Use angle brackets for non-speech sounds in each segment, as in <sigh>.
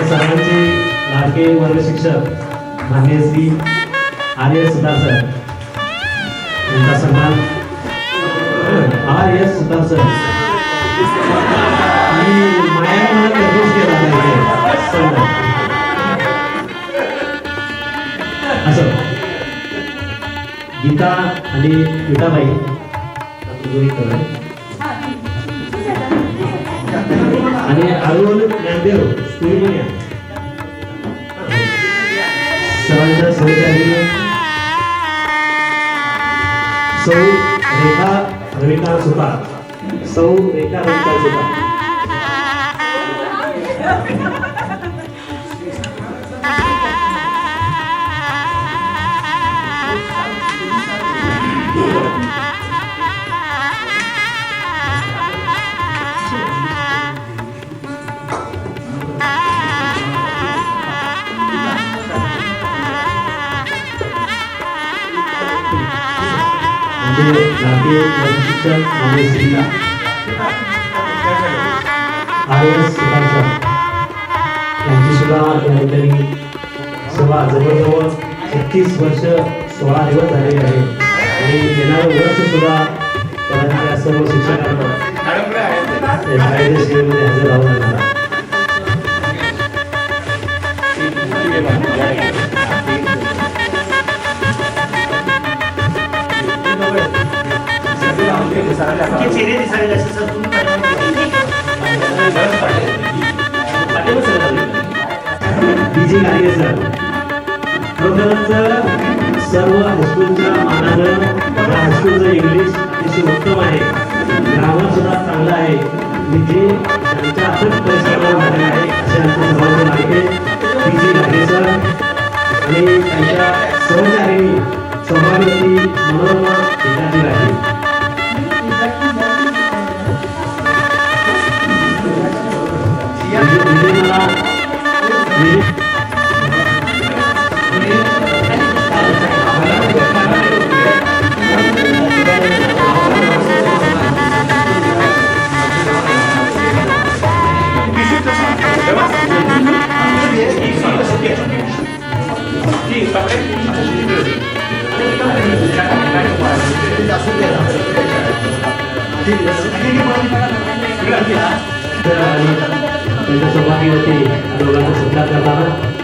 आपल्या सर्वांचे लाडके वर्ग शिक्षक मान्य श्री आर्य सुतार सर. यांचा सन्मान. R S Sutar sir. आणि मायाने मला केला आहे असं. गीता आणि गीताबाई आणि अरुण ज्ञानदेव तुम्ही पण या. सर्वांच्या सहचारी सौ रेखा रविकांत सुतार. सौ रेखा रविकांत सुतार. म्हणजे लाटे शिक्षक आर एस सुतार सर यांची सुद्धा या ठिकाणी सेवा जवळजवळ छत्तीस वर्ष सोळा दिवस झालेले आहे आणि येणारं वर्ष सुद्धा त्या सर्व शिक्षकांना हजर आहे. तुमचे चेहरे सर तुम्ही सर खरोखरच सर्व हायस्कूलच्या मानानं हायस्कूलचं इंग्लिश अतिशय उत्तम आहे. ग्रामर सुद्धा चांगलं आहे. आणि जे त्यांच्या अथक परिश्रमाला झालेलं आहे असे आमचे सर्वांचे डीजे गाडगे सर. आणि त्यांच्या सहचारिणी सौभाग्यवती मनोरमा राजे. म्हणजे म्हणजे मला म्हणजे त्यांच्या सौभाग्यवती दोघांचा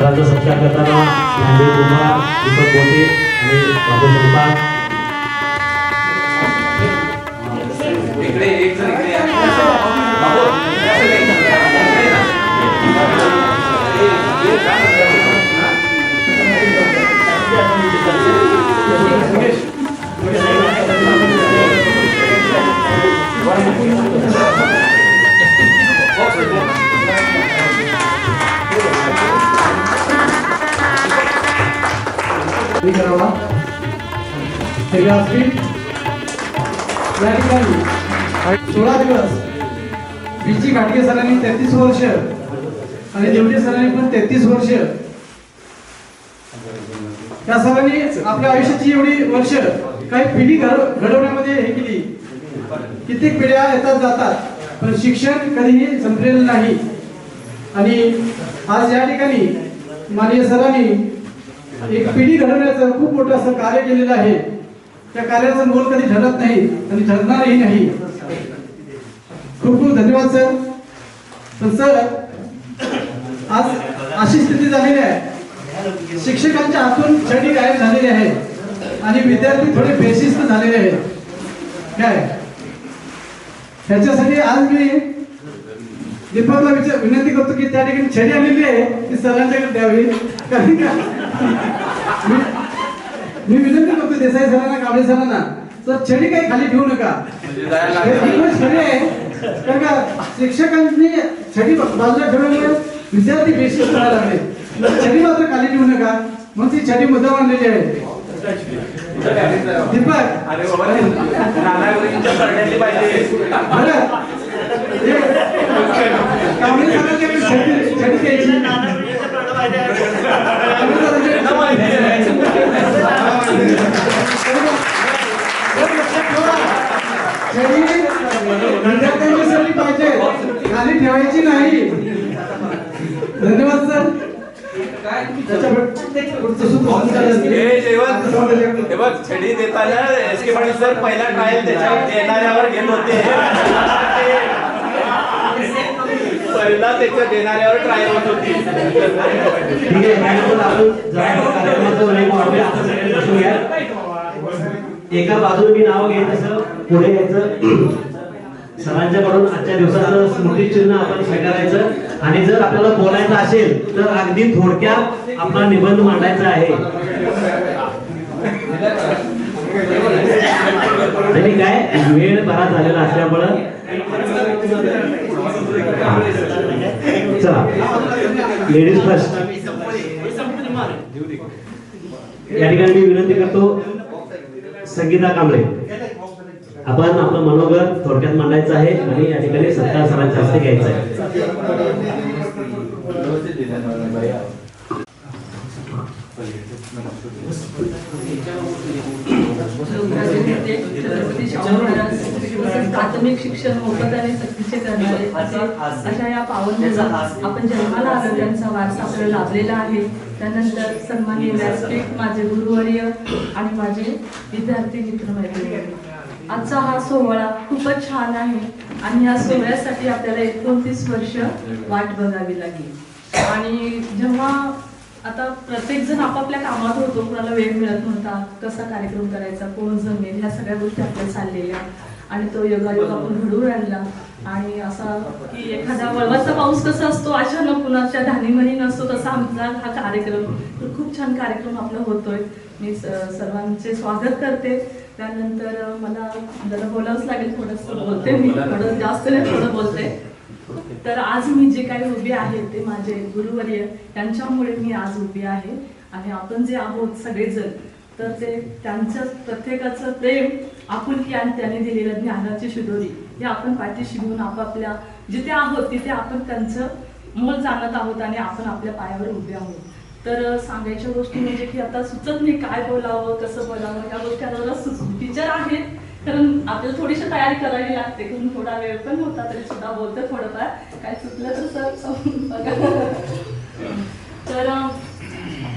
सरांचा सत्कार करताना कुमार दीपक बोटे आणि बाबू खाली करावा. हे असतील? या ठिकाणी. सोळा दिवस. बी जी घाटगे सरांनी तेहतीस वर्ष. आणि देवटे सरांनी पण तेहतीस वर्ष. त्या सरांनी आपल्या आयुष्याची एवढी वर्ष काही पिढी घडवण्यामध्ये हे केली. कित्येक पिढ्या येतात जातात. पण शिक्षण कधीही संपलेलं नाही. आणि आज या ठिकाणी माननीय सरांनी एक पिढी घडवण्याचं खूप मोठं असं कार्य केलेलं आहे. त्या कार्याचं मोल कधी ठरत नाही आणि ठरणारही नाही. खूप खूप धन्यवाद सर. पण सर आज अशी स्थिती झालेली आहे. शिक्षकांच्या हातून छडी गायब झालेली आहे आणि विद्यार्थी थोडे बेशिस्त झालेले आहेत. काय? त्याच्यासाठी आज मी दीपकला विचार विनंती करतो की त्या ठिकाणी छडी आलेली आहे. ती सरांच्याकडे द्यावी. कारण का? मी- विनंती करतो देसाई सरांना कांबळे सरांना सर छडी काही खाली ठेवू नका. रिक्वेस्ट खरी आहे. कारण का? शिक्षकांनी छडी बाजूला ठेवल्यामुळे विद्यार्थी बेशिस्त व्हायला लागले. छडी मात्र खाली ठेवू नका. मग ती छडी मुद्दा आणलेली आहे. दीपक अरे बाबा पाहिजे. खाली ठेवायची नाही धन्यवाद सर हे जेवण हे बघ छडी देताना एस के पाटील सर पहिला ट्रायल त्याच्या देणाऱ्यावर घेत होते. त्याच्या देणाऱ्यावर होत होती. ठीक आहे आपण जरा कार्यक्रमाचं वेळ आता सगळे बसूया. एका बाजूने मी नाव घेत असं पुढे यायचं सरांच्याकडून आजच्या दिवसाचं स्मृतिचिन्ह आपण स्वीकारायचं. आणि जर आपल्याला बोलायचं असेल तर अगदी थोडक्यात आपला निबंध मांडायचा आहे. आणि काय वेळ बरा झालेला असल्यामुळं. चला. लेडीज फर्स्ट या ठिकाणी मी विनंती करतो संगीता कांबळे. आपण आपलं मनोगत थोडक्यात मांडायचं आहे आणि या ठिकाणी सत्कार सरांच्या हस्ते घ्यायचं आहे. छत्रपती शाहू महाराज प्राथमिक शिक्षण मोफत आणि सक्तीचे करणारे अशा या पावन आपण जन्माला आलो त्यांचा वारसा आपल्याला लाभलेला आहे. त्यानंतर सन्माननीय व्यासपीठ माझे गुरुवर्य आणि माझे विद्यार्थी मित्र मैत्रिणी आजचा हा सोहळा खूपच छान आहे आणि या सोहळ्यासाठी आपल्याला एकोणतीस वर्ष वाट बघावी लागली. आणि जेव्हा आता प्रत्येक जण आपापल्या कामात होतो कुणाला वेळ मिळत नव्हता कसा कार्यक्रम करायचा कोण जमेल ह्या सगळ्या गोष्टी आपल्या चाललेल्या. आणि तो योगायोग आपण घडवून आणला. आणि असा की एखादा वळवाचा पाऊस कसा असतो अचानक कुणाच्या धानीमनी नसतो तसा आमचा हा कार्यक्रम. तर खूप छान कार्यक्रम आपला होतोय. मी सर्वांचे स्वागत करते. त्यानंतर मला जरा बोलावंच लागेल थोडंसं बोलते मी. थोडं जास्त नाही थोडं बोलते. तर आज मी जे काही उभी आहे ते माझे गुरुवर्य यांच्यामुळे मी आज उभी आहे. आणि आपण जे आहोत सगळेजण तर ते त्यांच्या प्रत्येकाचं प्रेम आपुलकी आणि त्यांनी दिलेलं ज्ञानाची शिदोरी हे आपण पाठीशी घेऊन आपापल्या जिथे आहोत तिथे आपण त्यांचं मोल जाणत आहोत आणि आपण आपल्या पायावर उभे आहोत. तर सांगायच्या गोष्टी म्हणजे की आता सुचत नाही काय बोलावं कसं बोलावं या गोष्टी आता टीचर आहेत. कारण आपल्याला थोडीशी तयारी करावी लागते कारण थोडा वेळ पण होता तरी सुद्धा बोलतो थोडंफार. काय चुकलं तर सर बघा. तर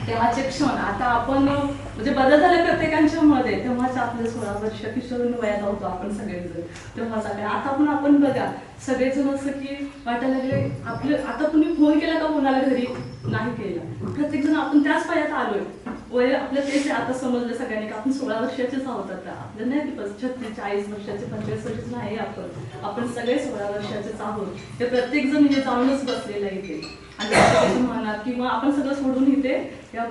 तेव्हाचे क्षण. आता आपण म्हणजे बदल झाले प्रत्येकांच्या मध्ये तेव्हाच आपलं सोळा वर्ष किशोरून वयात होतो आपण सगळेजण. तेव्हा सगळे आता पण आपण बघा सगळेजण असं की वाटायला लागले आपलं आता तुम्ही फोन केला का कोणाला घरी? नाही केला. प्रत्येक जण आपण त्याच पायात आलोय. वय आपलं तेच आता समजलं सगळ्यांनी का आपण सोळा वर्षाचेच आहोत आता. आपलं नाही ती छत्तीस चाळीस वर्षाचे पंचवीस वर्षाचे नाही आपण. आपण सगळे सोळा वर्षाचेच आहोत. ते प्रत्येक जण हे जाऊनच बसलेलं आहे इथे. आणि म्हणा किंवा आपण सगळं सोडून इथे या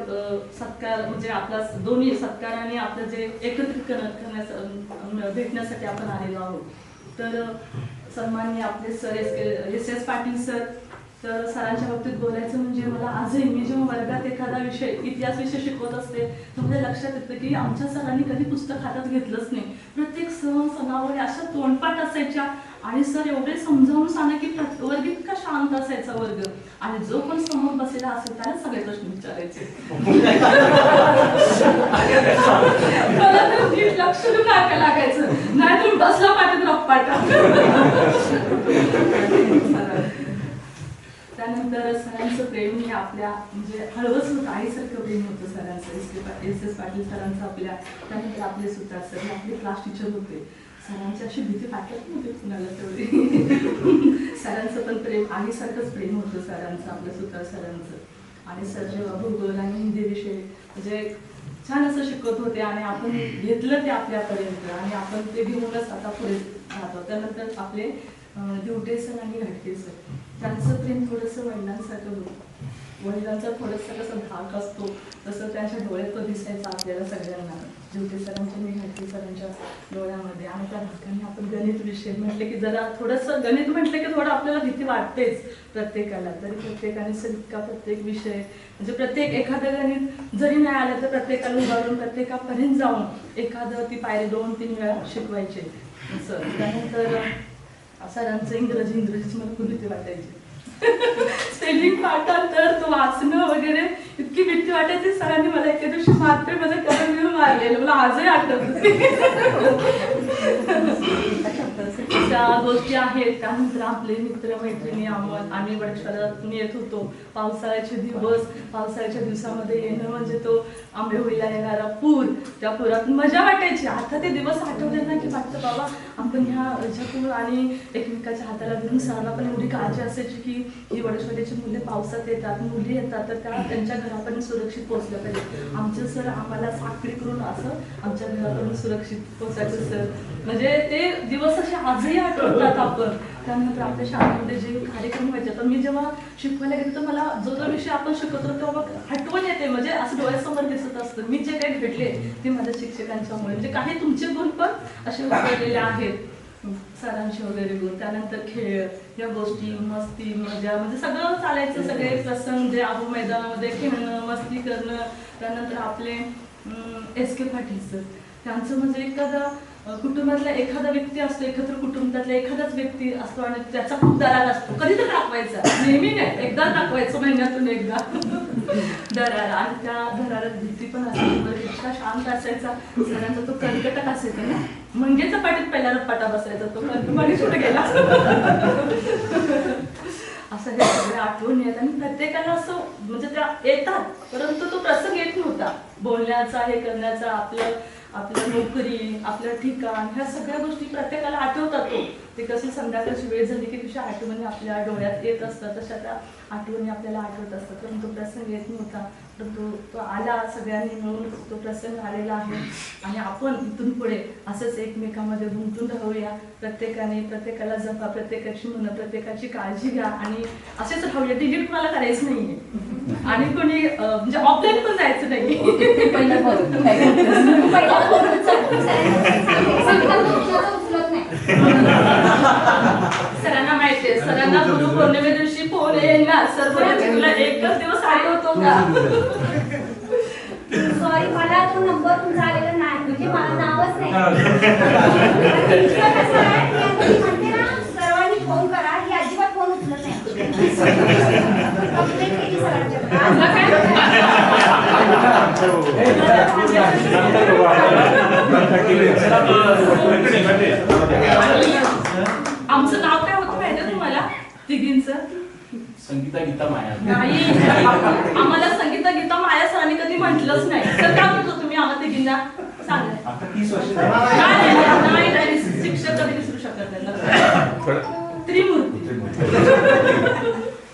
सत्कार म्हणजे आपला दोन्ही सत्काराने आपलं जे एकत्रित करण्यास भेटण्यासाठी आपण आलेलो आहोत. तर अं, आपले sir S S S Patil sir तर सरांच्या बाबतीत बोलायचं म्हणजे मला आजही मी जेव्हा वर्गात एखादा विषय इतिहास विषय शिकवत असते तर माझ्या लक्षात येतं की आमच्या सरांनी कधी पुस्तक हातात घेतलंच नाही. प्रत्येक सण सणावर अशा तोंडपाठ असायच्या आणि सर एवढे समजावून सांगा की वर्ग इतका शांत असायचा वर्ग. आणि जो पण समोर बसलेला असेल त्याला सगळे प्रश्न विचारायचे. लक्ष देऊन लागायचं. नाही तुम्ही बसला पाठीत रप्पाटा. त्यानंतर सरांचं प्रेम हे आपल्या म्हणजे हळूहळू होतं आईसारखं प्रेम होतं सरांचं. S K S S Patil सरांचं आपल्या त्यानंतर आपले सुद्धा सर हे आपले क्लास टीचर होते. सरांची अशी भीती वाटत नव्हती कुणाला तेवढी. <laughs> सरांचं पण प्रेम आईसारखंच प्रेम होतं सरांचं आपल्या सुद्धा सरांचं. आणि सर जेव्हा भूगोल आणि हिंदी विषय म्हणजे छान असं शिकवत होते आणि आपण घेतलं ते आपल्यापर्यंत. आणि आपण ते घेऊनच आता पुढे राहतो. त्यानंतर आपले दिवटे सर आणि घाटके सर त्यांचं प्रेम थोडंसं वडिलांसारखं होतं. वडिलांचा थोडंसं कसं धाक असतो तसं त्यांच्या डोळ्यात तो दिसायचा आपल्याला सगळ्यांना. दिवटे सरांच्या आणि घाटके सरांच्या डोळ्यामध्ये आणि त्या धाकाने आपण गणित विषय म्हटलं की जरा थोडंसं गणित म्हटलं की थोडं आपल्याला भीती वाटतेच प्रत्येकाला. तरी प्रत्येकाने सर इतका प्रत्येक विषय म्हणजे प्रत्येक एखादं गणित जरी नाही आलं तर प्रत्येकाला उभारून प्रत्येकापर्यंत जाऊन एखादं ती पायरी दोन तीन वेळा शिकवायचे. असं. त्यानंतर सरांचं इंग्रजी इंग्रजीची मला खूप भीती वाटायची. <laughs> स्पेलिंग पाठांतर तो वाचणं वगैरे इतकी भीती वाटायची सरांनी मला एके दिवशी मारतोय माझं कलर घेऊन मारलेलं. मला आजही आठवत <laughs> ज्या गोष्टी आहेत त्यानंतर आपले मित्र मैत्रिणी आम्हाला आम्ही वडक्षरातून येत होतो. पावसाळ्याचे दिवस पावसाळ्याच्या दिवसामध्ये येणं म्हणजे तो आंबेहोळीला येणारा पूर त्या पुरात मजा वाटायची. आता ते दिवस आठवले ना की वाटतं बाबा आपण ह्या ह्याच्यातून आणि एकमेकाच्या हाताला धरून सरांना पण एवढी काळजी असायची की ही वडक्षराची मुले पावसात येतात मुली येतात तर त्या त्यांच्या घरापर्यंत सुरक्षित पोहोचल्या पाहिजे. आमचे सर आम्हाला साखळी करून असं आमच्या घरापर्यंत सुरक्षित पोहोचायचं सर. म्हणजे ते दिवस असे आजही आठवतात आपण त्यानंतर आपल्या शाळेमध्ये जे कार्यक्रम व्हायचे तर मी जेव्हा शिकवायला गेले तर मला जो जो विषय आपण शिकवतो तेव्हा मग आठवण येते. म्हणजे असं डोळ्यासमोर दिसत असतं. मी जे काही भेटले ते माझ्या शिक्षकांच्यामुळे. म्हणजे काही तुमचे गुण पण असे उतरलेले आहेत. सरांशी वगैरे गुण त्यानंतर खेळ या गोष्टी मस्ती मजा म्हणजे सगळं चालायचं सगळे प्रसंग जे आबू मैदानामध्ये खेळणं मस्ती करणं. त्यानंतर आपले एस के पाटील सर. त्यांचं म्हणजे एखादा कुटुंबातला एखादा व्यक्ती असतो एकत्र कुटुंबातला एखादाच व्यक्ती असतो आणि त्याचा खूप दरार असतो. कधी तर दाखवायचा नेहमी नाही एकदा दाखवायचं महिन्यातून एकदा. <laughs> दरार. आणि त्या दरारात भीती पण असायची इतका शांत असायचा. सरांचा तो कर्कटक असायचा ना. म्हणजे मंगेचा पाठीत पहिला रप्पाटा बसायचा तो कर्कमाने कुठे गेला? <laughs> असं हे सगळे आठवण येत आणि प्रत्येकाला असं म्हणजे त्या येतात परंतु तो प्रसंग येत नव्हता. बोलण्याचा हे करण्याचा आपलं आपल्या नोकरी आपलं ठिकाण ह्या सगळ्या गोष्टी प्रत्येकाला आठवतात तो ते कशी संध्याकाळची वेळ झाली की कशा आठवणी आपल्या डोळ्यात येत असतात तशा त्या आठवणी आपल्याला आठवत असतात. परंतु प्रसंग येत नव्हता. परंतु तो आला सगळ्यांनी मिळून तो प्रसंग आलेला आहे. आणि आपण इथून पुढे असंच एकमेकांमध्ये गुंतून राहूया. प्रत्येकाने प्रत्येकाला जपा प्रत्येकाची मनं प्रत्येकाची काळजी घ्या. आणि असेच राहूया. डिलीट कोणाला करायचं नाहीये. <laughs> आणि कोणी म्हणजे ऑफलाईन पण जायचं नाही <laughs> <laughs> पहिलं बघ. पहिलं बघ. संकल्प उचलत उचलत नाही. सरांना माहितीये सरांना गुरु पौर्णिमे दिवशी फोन येणार सर बोलायचे, तुला एकच दिवस आठवतो का? सॉरी मला तो नंबर तुमचा आलेला नाही. म्हणजे मला नावच नाही. इतकं कसं आहे, की आता मी म्हणते ना सर्वांनी फोन करा. ही अजिबात फोन उचलत नाही. केली आज आमचं नाव काय? तिघींचं? संगीता गीता माया. नाही. आम्हाला संगीता गीता माया सरांनी कधी म्हटलंच नाही. तर काय म्हणतो तुम्ही? आम्हाला तिघींना सांगा. आता तीस वर्ष नाही, नाही, नाही, नाही, शिक्षक कधी विसरू शकत नाही. त्रिमूर्ती.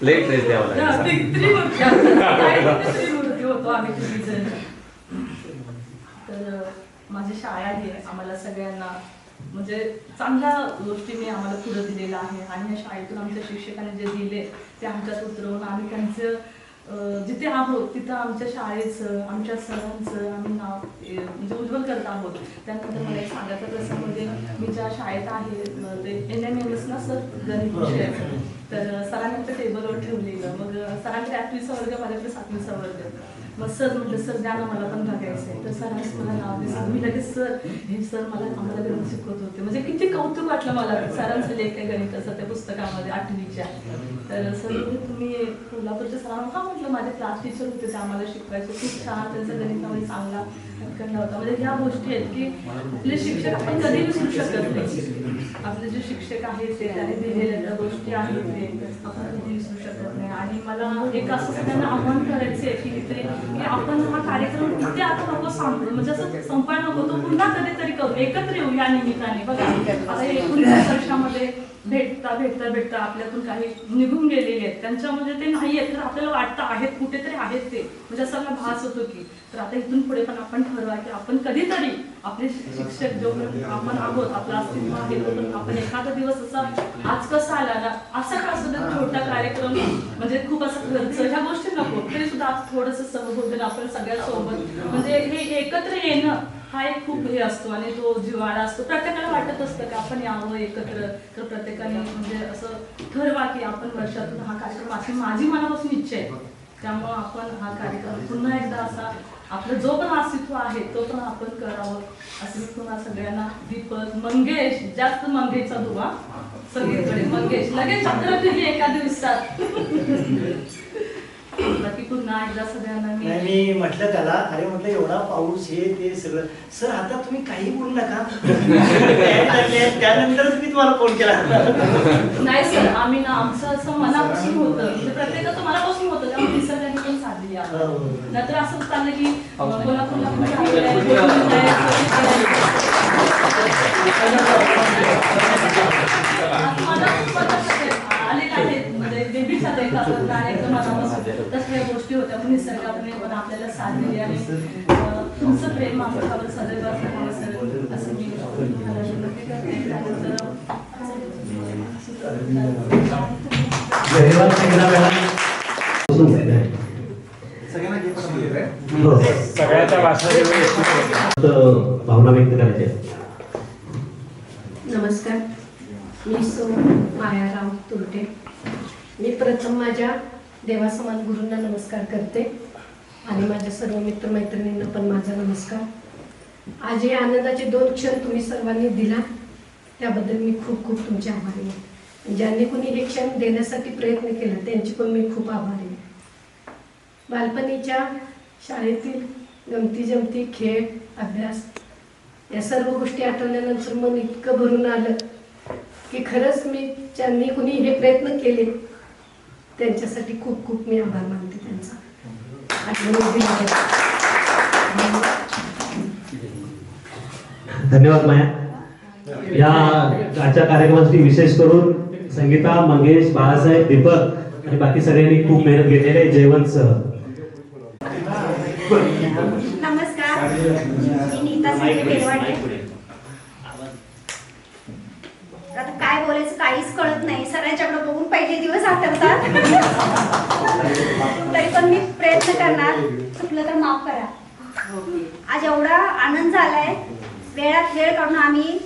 लेट ड्रेस द्यावा हा, ती- त्रिमूर्ती. काय त्रिमूर्ती होतो आम्ही तिघीजण. तर अं, माझी शाळा आहे. आम्हाला सगळ्यांना म्हणजे चांगल्या गोष्टीने आम्हाला पुढे दिलेलं आहे. आणि या शाळेतून आमच्या शिक्षकांनी जे दिले ते आमच्यात उतरवून आम्ही त्यांचं जिथे आहोत तिथं आमच्या शाळेचं आमच्या सरांचं आम्ही नाव म्हणजे उज्ज्वल करत आहोत. त्यानंतर मला एक सांगायचं प्रसंग म्हणजे मी ज्या शाळेत आहे ते एन एम एम एस ना सर? गणित विषयाचं तर सरांनी ते टेबलवर ठेवलेलं. मग सरांकडे आठवीचा वर्ग माझ्याकडे सातवीचा वर्ग. मग सर म्हटलं सर द्या ना मला पण बघायचं आहे तर सरांनी मला नाव दिसलं मी लगेच सर हे सर मला आम्हाला गणित शिकवत होते. म्हणजे किती कौतुक वाटलं मला. सरांचं लेख आहे गणिताचं त्या पुस्तकामध्ये आठवीच्या. तर सर तुम्ही कोल्हापूरच्या सरांना का म्हटलं माझे क्लास टीचर होते ते आम्हाला शिकवायचे. खूप छान त्यांचा गणितामध्ये चांगला हातखंड होता. म्हणजे ह्या गोष्टी आहेत की आपले शिक्षक आपण कधी विसरू शकत नाही. आपले जे शिक्षक आहेत ते त्याने दिलेल्या गोष्टी आहेत ते आपण कधी विसरू शकत नाही. आणि मला एक असं सगळ्यांना आव्हान करायचं आहे की इथे की आपण हा कार्यक्रम इथे आता नको सांगतो म्हणजे असं संपायला नको. तो पुन्हा कधीतरी करू. एकत्र येऊ या निमित्ताने. बघा. आता एकोणीस वर्षामध्ये भेटता भेटता भेटता आपल्यातून काही निघून गेलेले आहेत. त्यांच्यामध्ये ते नाही आहेत. तर आपल्याला वाटतं आहेत कुठेतरी आहेत ते. म्हणजे असं मला भास होतो की तर आता इथून पुढे पण आपण ठरवा की आपण कधीतरी आपले शिक्षक जो आपण आहोत आपलं अस्तित्व आहे आपण एखादा दिवस असा आज कसा आला ना असा का सुद्धा छोटा कार्यक्रम म्हणजे खूप असं खर्च ह्या गोष्टी नको. तरी सुद्धा आज थोडस सहबोधन आपण सगळ्यासोबत म्हणजे हे एकत्र येणं हा एक खूप हे असतो आणि तो जिव्हाळा असतो. प्रत्येकाला वाटत असतं की आपण यावं एकत्र तर प्रत्येकाने म्हणजे असं ठरवा की आपण वर्षातून हा कार्यक्रम अशी माझी मनापासून इच्छा आहे. त्यामुळं आपण हा कार्यक्रम पुन्हा एकदा असा आपलं जो पण अस्तित्व आहे तो पण आपण करावं. असं मी पुन्हा सगळ्यांना दीपक मंगेश जास्त मंगेशचा दुवा. सगळीकडे मंगेश. लगेच चक्र एका दिवसात. पुन्हा एकदा सगळ्यांना मी नाही मी म्हटलं त्याला अरे म्हटलं एवढा पाऊस हे ते सगळं. सर आता तुम्ही काही बोलू नका. तयारी <laughs> आहे. त्यानंतरच मी तुम्हाला फोन केला. नाही सर आम्ही ना आमचं असं मनापासून होतं. म्हणजे प्रत्येकाचं मनापासून होतं. त्यामुळे निसर्गाने पण साधली आहे हो. नाहीतर असं चाललं की अं, कोल्हापूरला आहे, कोल्हापूरला जायचं आहे. म्हणजे baby चा एक असं कार्यक्रम मनापासून. तशा या गोष्टी होत्या. पण निसर्गाने पण आपल्याला साथ दिली आणि तुमचं प्रेम आमच्यावर सदैव सर असं मी तुम्हाला विनंती. हो. भावना व्यक्त करायच्या. नमस्कार. मी सौ मायाराम तुरटे. मी प्रथम माझ्या देवासमान गुरूंना नमस्कार करते. आणि माझ्या सर्व मित्रमैत्रिणींना पण माझा नमस्कार. आज हे आनंदाचे दोन क्षण तुम्ही सर्वांनी दिला. त्याबद्दल मी खूप खूप तुमचे आभारी आहे. ज्यांनी कोणी हे क्षण देण्यासाठी प्रयत्न केला त्यांची पण मी खूप आभारी आहे. बालपणीच्या शाळेतील गमती जमती खेळ अभ्यास या सर्व गोष्टी आठवल्यानंतर मन इतकं भरून आलं की खरंच मी ज्यांनी कुणी हे प्रयत्न केले त्यांच्यासाठी खूप खूप मी आभार मानते त्यांचा. धन्यवाद माया. या आजच्या कार्यक्रमासाठी विशेष करून संगीता मंगेश बाळासाहेब दीपक आणि बाकी सगळ्यांनी खूप मेहनत घेतलेली आहे जयवंतसह. नमस्कार मी नीता संजय बेलवाडे आता काय बोलायचं काहीच कळत नाही. सरांच्याकडे बघून पहिले दिवस आठवतात. <laughs> तरी पण मी प्रयत्न करणार. चुकलं तर माफ करा. आज एवढा आनंद झालाय. वेळात वेळ काढून आम्ही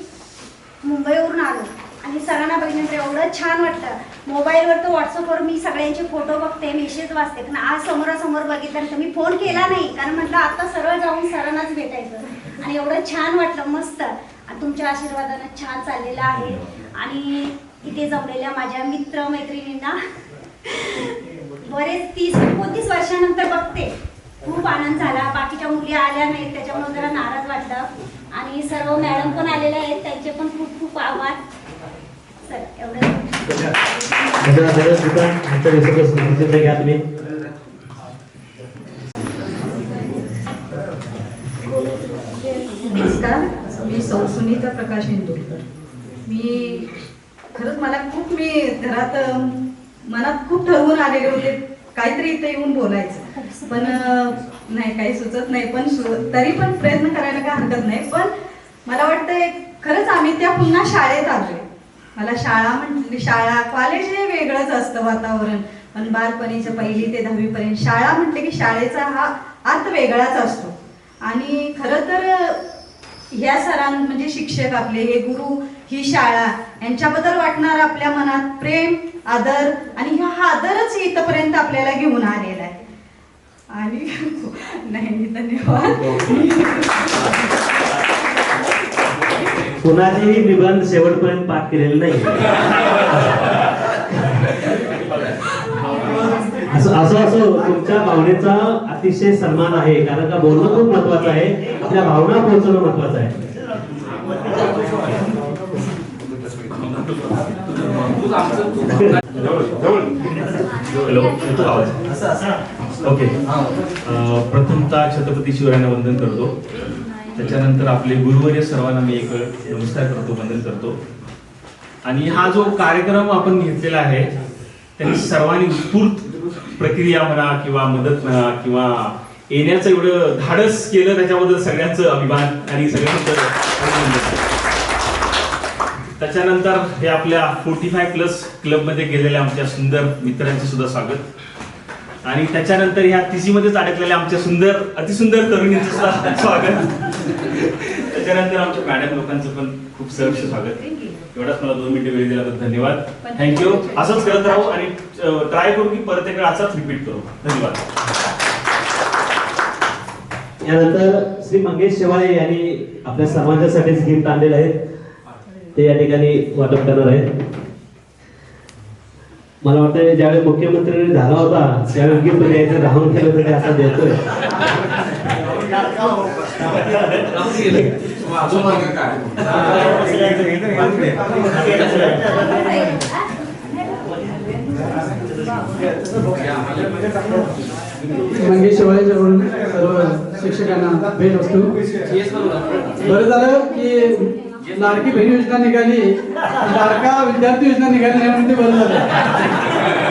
मुंबईवरून आलो. आणि सरांना बघितल्यानंतर एवढं छान वाटतं मोबाईलवर तर व्हॉट्सअपवर मी सगळ्यांचे फोटो बघते मेसेज वाचते. पण आज समोरासमोर बघितल्यानंतर मी फोन केला नाही. कारण म्हटलं आता सरळ जाऊन सरांनाच भेटायचं. आणि एवढं छान वाटलं मस्त. आणि तुमच्या आशीर्वादानं छान चाललेलं आहे. आणि इथे जमलेल्या माझ्या मित्र मैत्रिणींना बरेच तीस एकोणतीस वर्षानंतर बघते. खूप आनंद झाला. बाकीच्या मुली आल्या नाहीत त्याच्यामुळे जरा नाराज वाटलं. आणि सर्व मॅडम पण आलेल्या आहेत त्यांचे पण खूप खूप आभार. सर एवढं नमस्कार. सौ सुनीता प्रकाश इंदुरकर मी खरंच मला खूप मी घरात मनात खूप ठरवून आलेले होते. काहीतरी इथे येऊन बोलायचं. पण नाही काही सुचत नाही. पण तरी पण प्रयत्न करायला काय हरकत नाही. पण मला वाटतंय खरंच आम्ही त्या पुन्हा शाळेत आलोय. मला शाळा म्हटली शाळा कॉलेज हे वेगळंच असतं वातावरण. पण बालपणीच्या पहिली ते दहावी पर्यंत शाळा म्हटले की शाळेचा हा आत वेगळाच असतो. आणि खरं तर ह्या सरां म्हणजे शिक्षक आपले हे गुरु ही शाळा यांच्याबद्दल वाटणार आपल्या मनात प्रेम आदर आणि हा आदरच इथपर्यंत आपल्याला घेऊन आलेला आहे. आणि <laughs> नाही धन्यवाद. कुणाचेही निबंध शेवटपर्यंत पाठ केलेले नाही. <laughs> असं असं तुमच्या भावनेचा अतिशय सन्मान आहे कारण का बोलणं खूप महत्वाचं आहे. आपल्या भावना पोहोचवणं महत्वाचं आहे. ओके. प्रथमतः छत्रपती शिवरायांना वंदन करतो. त्याच्यानंतर आपले गुरुवर्य सर्वांना मी एक नमस्कार करतो वंदन करतो. आणि हा जो कार्यक्रम आपण घेतलेला आहे त्यांनी सर्वांनी उत्स्फूर्त प्रक्रिया म्हणा किंवा मदत म्हणा किंवा येण्याचं एवढं धाडस केलं त्याच्याबद्दल सगळ्यांचं अभिमान आणि सगळ्यांचं त्याच्यानंतर हे आपल्या फोर्टी फाय प्लस क्लबमध्ये गेलेल्या आमच्या सुंदर मित्रांचे सुद्धा स्वागत. आणि त्याच्यानंतर ह्या तिसी मध्येच अडकलेल्या आमच्या सुंदर अतिसुंदर तरुणींचं सुद्धा <laughs> स्वागत. त्याच्यानंतर आमच्या मॅडम लोकांचं पण खूप सहर्ष स्वागत. एवढाच मला दोन मिनिटं वेळ दिल्याबद्दल धन्यवाद. थँक्यू. असंच करत राहू आणि ट्राय करू की परत एकदा असाच रिपीट करू. धन्यवाद. यानंतर श्री मंगेश शेवाळे यांनी आपल्या सर्वांच्यासाठीच गिफ्ट आणलेलं आहे. ते या ठिकाणी वाटप करणार आहेत. मला वाटतं ज्यावेळी मुख्यमंत्री झाला होता त्यावेळी गिफ्ट द्यायचं राहून केलं तर ते असं देतोय. मंगेश शेवाळेच्याकडून सर्व शिक्षकांना भेट वस्तू बरं झालं की लाडकी बहीण योजना निघाली लाडका विद्यार्थी योजना निघाली नाही म्हणून ते बरं झालं.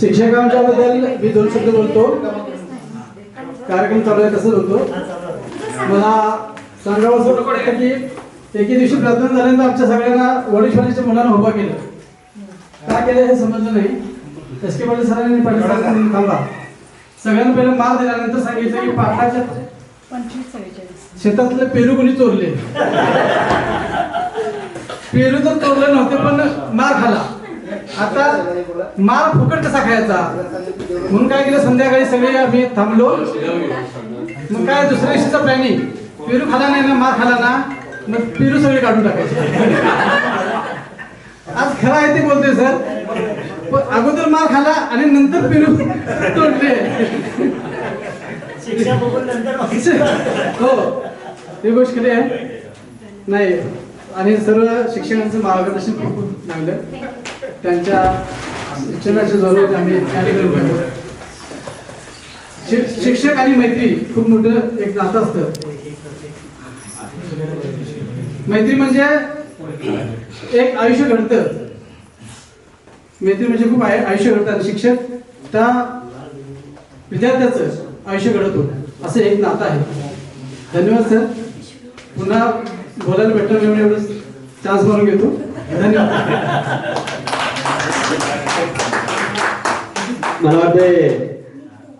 शिक्षकांच्या बद्दल मी दोन शब्द बोलतो. कार्यक्रम चालू आहे तसंच होतो. मला सांगावं असं वाटतं की एके दिवशी प्रार्थना झाल्यानंतर आमच्या सगळ्यांना वडीलवाडीच्या मुलांना उभा केलं. का केलं हे समजलं नाही. एस के पाटील सरांनी पाटील सगळ्यांना पहिला माल दिल्यानंतर सांगितलं की पाटाच्या शेतातले पेरू कोणी चोरले? पेरू तर चोरले नव्हते पण मार खाला. आता मार फुकट कसा खायचा? म्हणून काय केलं संध्याकाळी सगळे आम्ही थांबलो. मग काय दुसऱ्या दिवशीचा प्लॅनिंग पेरू खाला नाही ना मार खाला ना? मग पेरू सगळे काढून टाकायचे. आज खरं आहे ते बोलतोय सर. पण अगोदर मार खाला आणि नंतर पेरू तोडले. हो ही गोष्ट खरी आहे. नाही आणि सर्व शिक्षकांचं मार्गदर्शन खूप खूप लागलं. त्यांच्या शिक्षणाच्या जरूरत आम्ही शिक्षक आणि मैत्री खूप मोठं एक नातं असतं. मैत्री म्हणजे एक आयुष्य घडतं. मैत्री म्हणजे खूप आय- आयुष्य घडतात शिक्षक त्या विद्यार्थ्याचं आयुष्य घडत असं एक नातं आहे. धन्यवाद सर. पुन्हा बोलायला भेटलं म्हणून एवढं चान्स मारून घेतो. धन्यवाद. मला वाटतंय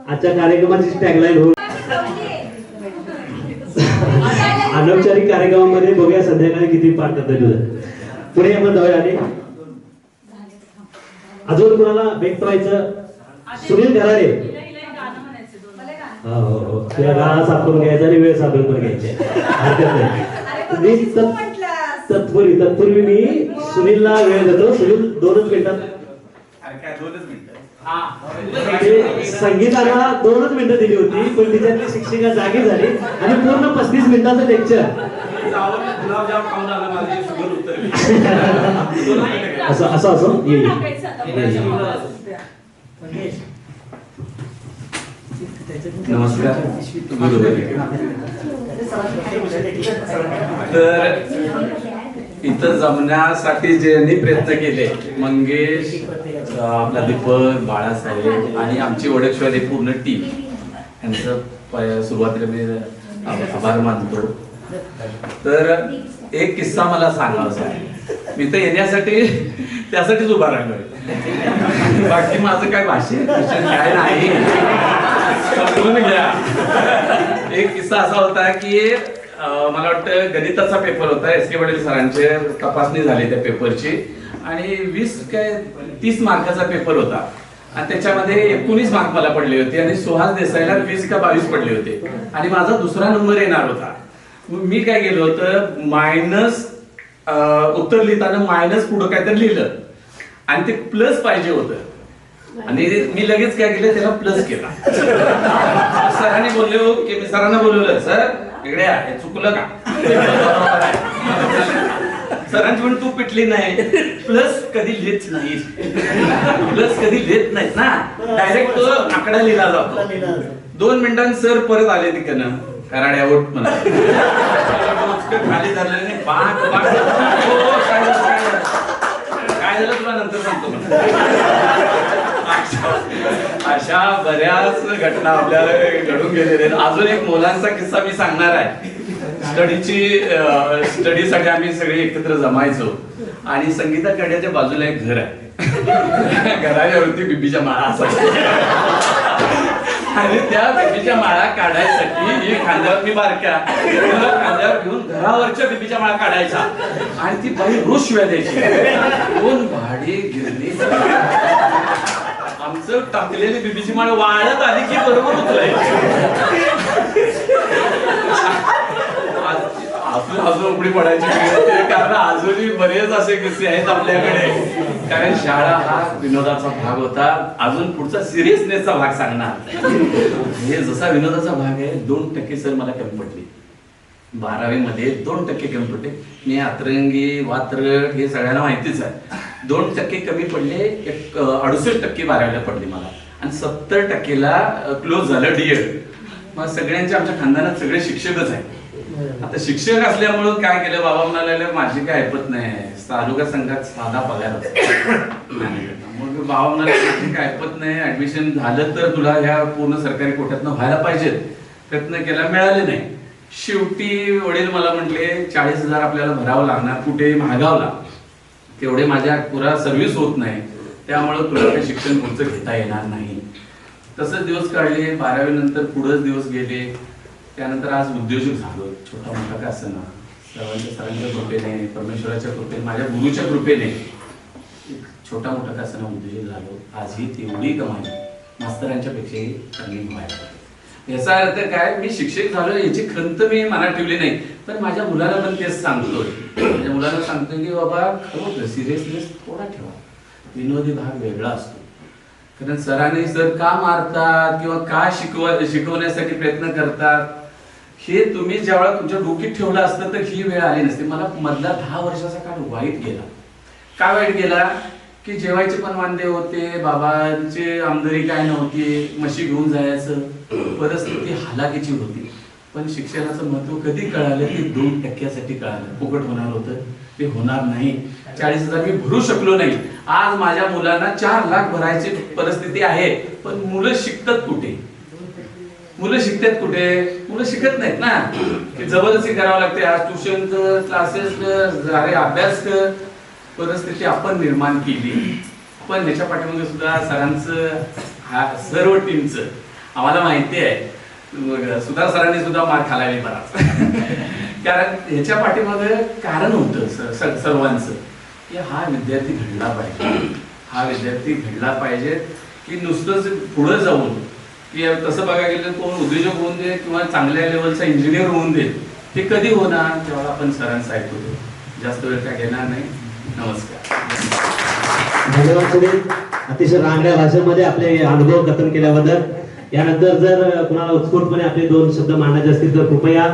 आजच्या कार्यक्रमाची टॅगलाईन हो अनौपचारिक कार्यक्रमामध्ये बघूया संध्याकाळी किती पाठ करता तुझं. पुढे आपण जाऊया आणि अजून कुणाला व्यक्त व्हायचं? सुनील घरारे हो हो हो. तुला करून घ्यायचा आणि वेळ सापडून पण घ्यायची. हरकत नाही. मी तत्- तत्पूर्वी तत्पूर्वी मी सुनीलला वेळ देतो. सुनील दोनच मिनिटात. दोनच मिनिटं? संगीताला दोनच मिनिटं दिली होती पण तिच्यातली शिक्षिका जागी झाली आणि पूर्ण पस्तीस मिनिटाचं लेक्चर असं असं असं? नमस्कार. तर इथं जमण्यासाठी ज्यांनी प्रयत्न केले मंगेश आपला दीपक बाळासाहेब आणि आमची ओळखशिवाय पूर्ण टीम यांचं प- सुरुवातीला मी आभार मानतो. तर एक किस्सा मला सांगावासा आहे. मी तर येण्यासाठी त्यासाठीच उभा राहिलोय. बाकी माझं काय भाषण काय नाही. घ्या. एक किस्सा असा होता की मला वाटतं गणिताचा पेपर होता. एस के वडील सरांचे तपासणी झाली त्या पेपरची आणि वीस काय तीस मार्काचा पेपर होता. आणि त्याच्यामध्ये एकोणीस मार्क मला पडले होते आणि सुहास देसाईला वीस का बावीस पडले होते. आणि माझा दुसरा नंबर येणार होता. मी काय केलं होतं? मायनस उत्तर लिहिताना मायनस पुढं काहीतरी लिहिलं. आणि ते प्लस पाहिजे होतं. आणि मी लगेच काय केलं? त्याला प्लस केला. सरांनी बोललो हो, की मी सरांना बोलवलं सर इकडे आहे चुकलं का? सरांची पण तू पिटली नाही. प्लस कधी लिहित नाही. प्लस कधी लिहित नाहीत ना. डायरेक्ट तो आकडा लिहिला जातो. दोन मिनिटांनी सर परत आले तिकडनं. कराड्या आउट म्हणा खाली हो, झालं काय झालं, तुला नंतर सांगतो अशा- अशा बऱ्याच घटना आपल्याला घडून गेलेल्या आहेत. अजून एक मुलांचा किस्सा मी सांगणार आहे. स्टडीची स्टडीसाठी आम्ही सगळे एकत्र जमायचो. आणि संगीता कड्याच्या बाजूला एक घर आहे. घराच्या वरती बिबीच्या माळा असायच्या आणि त्या बिबीच्या माळा काढायसाठी ही खांद्यावर मी बारक्या खांद्यावर घेऊन घरावरच्या बिबीच्या माळा काढायचा. आणि ती बाई रोज शिव्या द्यायची. दोन भाडे गिरणी आमचं टाकलेली बिबीची माळ वाळत आली की बरोबर उचलायची. अजून अजून उघडी पडायची कारण अजूनही बरेच असे किस्से आहेत आपल्याकडे. कारण शाळा हा विनोदाचा भाग होता. अजून पुढचा सिरियसनेसचा भाग सांगणार. हे जसा विनोदाचा भाग आहे दोन टक्के सर मला कमी पडले. बारावी मध्ये दोन टक्के कमी पडले. मी अतरंगी वात्रट हे सगळ्यांना माहितीच आहे. दोन टक्के कमी पडले एक अडुसष्ट टक्के बारावीला पडले मला. आणि सत्तर टक्केला क्लोज झालं डीएड मग सगळ्यांच्या आमच्या खानदानात सगळे शिक्षकच आहेत. आता शिक्षक असल्यामुळे काय केलं? बाबा म्हणाले माझी काय ऐपत नाही. तालुका संघात साधा पगार मग बाबा म्हणाले माझी काय ऐपत नाही. ऍडमिशन झालं तर तुला ह्या पूर्ण सरकारी कोट्यातनं व्हायला पाहिजे. प्रयत्न केला मिळाले नाही. शेवटी वडील मला म्हटले चाळीस हजार आपल्याला भरावं लागणार. कुठे महागावला. तेवढे माझ्या पुरा सर्व्हिस होत नाही. त्यामुळे तुला काही शिक्षण पुढचं घेता येणार नाही. तसंच दिवस काढले. बारावी नंतर पुढेच दिवस गेले. त्यानंतर आज उद्योजक झालो. छोटा मोठा का असताना सर्वांच्या सरांच्या कृपेने परमेश्वराच्या कृपेने माझ्या गुरुच्या कृपेने एक छोटा मोठा का असताना उद्योजक झालो. आज ही तेवढी कमाई मास्तरांच्या पेक्षाही चांगली कमाई याचा अर्थ काय? मी शिक्षक झालो याची खंत मी मनात ठेवली नाही. पण माझ्या मुलाला पण तेच सांगतोय. माझ्या मुलाला सांगतोय की बाबा खरोखर सिरियसनेस थोडा ठेवा. विनोदी भाग वेगळा असतो. कारण सरांनी सर का मारतात किंवा का शिकव शिकवण्यासाठी प्रयत्न करतात हे तुम्ही ज्यावेळेला तुमच्या डोकीत ठेवलं असतं तर ही वेळ आली नसते. मला मधला दहा वर्षाचा काळ वाईट गेला. का वाईट गेला? की जेवायचे पण वांदे होते बाबांची आमदारी काय नव्हती म्हशी घेऊन जायचं परिस्थिती हालाकीची होती. पण शिक्षणाचं महत्त्व कधी कळालं? की दोन टक्क्यासाठी कळालं. फुकट होणार होतं ते होणार नाही. चाळीस हजार मी भरू शकलो नाही. आज माझ्या मुलांना चार लाख भरायची परिस्थिती आहे पण मुलं शिकतात कुठे? मुलं शिकतात कुठे? मुलं शिकत नाहीत ना. की जबरदस्ती करावं लागते आज ट्युशन क्लासेस अरे अभ्यास कर. परिस्थिती आपण निर्माण केली. पण ह्याच्या पाठीमागे सुद्धा सरांचं हा सर्व टीमचं आम्हाला माहिती आहे. सुधार सरांनी सुद्धा मार खालावी बराच. <laughs> कारण ह्याच्या पाठीमागे कारण होतं सर सर्वांचं. की हा विद्यार्थी घडला पाहिजे. हा विद्यार्थी घडला पाहिजे की नुसतंच पुढं जाऊन की तसं बघायला गेलं तर कोण उद्योजक होऊन दे किंवा चांगल्या लेवलचा इंजिनियर होऊन दे ते कधी होणार तेव्हा आपण सरांचं ऐकतो जास्त वेळ काय घेणार नाही. नमस्कार. धन्यवाद सुनील अतिशय रांगड्या भाषेमध्ये आपले अनुभव कथन केल्याबद्दल. यानंतर जर कुणाला उत्स्फूर्तपणे आपले दोन शब्द मांडायचे असतील तर कृपया